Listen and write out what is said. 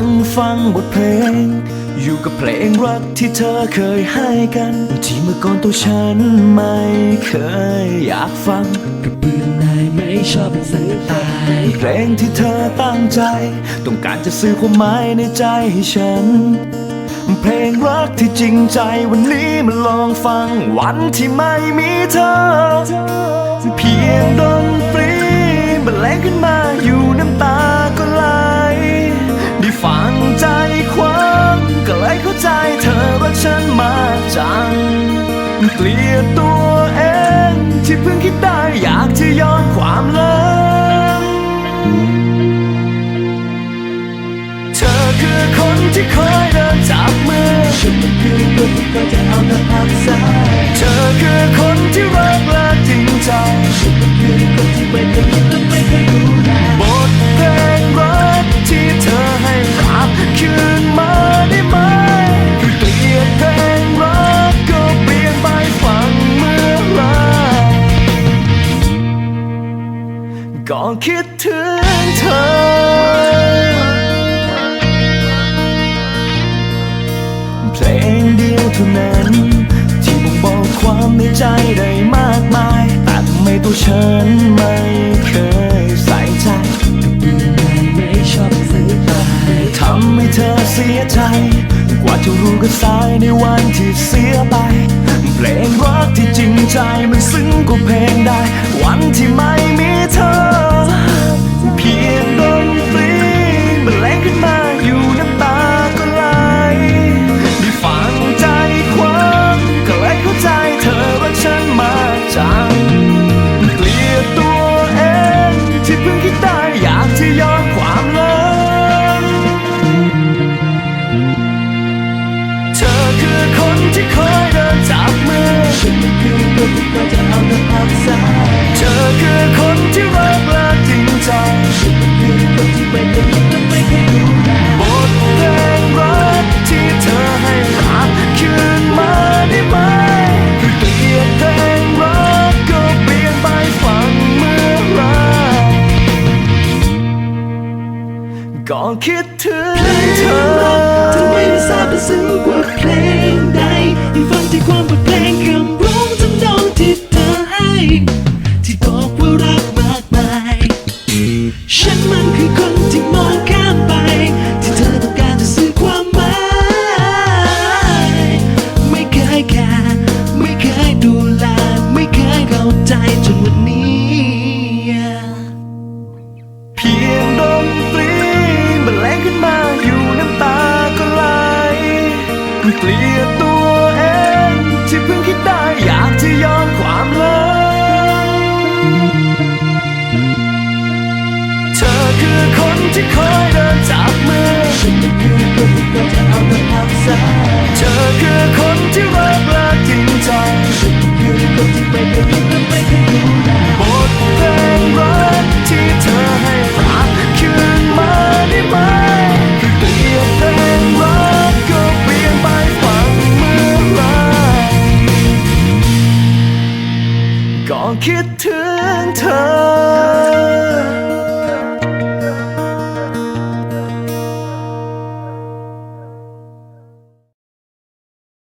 งฟังบทเพลง อยู่กับเพลงรักที่เธอเคยให้กัน ที่เมื่อก่อนตัวฉันไม่เคยอยากฟังกระเบื้องนายไม่ชอบเป็นสังตายเพลงที่เธอตั้งใจ ต้องการจะสื่อความหมายในใจให้ฉัน เพลงรักที่จริงใจวันนี้มาลองฟังวันที่ไม่มีเธอ เพียงดนตรีบรรเลงขึ้นมาอยู่น้ำตา เกลียดตัวเอง ที่เพิ่งคิดได้อยากจะย้อนความหลังเธอคือคนที่คอยเดินจับมือฉันมันคือคนที่ก็จะเอาแต่พักสายเธอ ก็คิดถึงเธอ เพลงเดียวเท่านั้น ที่บ่งบอกความในใจได้มากมาย แต่ไม่ตัวฉันไม่เคยใส่ใจไม่ชอบสังตายทำให้เธอเสียใจ กว่าจะรู้ก็สายในวันที่เสียไปเพลงรักที่จริงใจมันซึ้งกว่าเพลงใดวันที่ไม่มี ที่คอยเดินจับมือฉันมันคือคนที่ก็จะเอาแต่พักสาเธอคือคนที่รักและจริงใจฉันมันคือคนที่ไม่เคยคิดและไม่เคยดูแลบทเพลงรักที่เธอให้รับคืนมาได้ไหมคือเกลียดเพลงรักก็เปลี่ยนไปฟังเมื่อไรก็คิดถึงเธอ เกลียดตัวเองที่เพิ่งคิดได้อยากจะยอมความเลังเธอคือคนที่คอยเดินจากมือฉันคือคนที่จะเอาแต่พักสายเธอคือ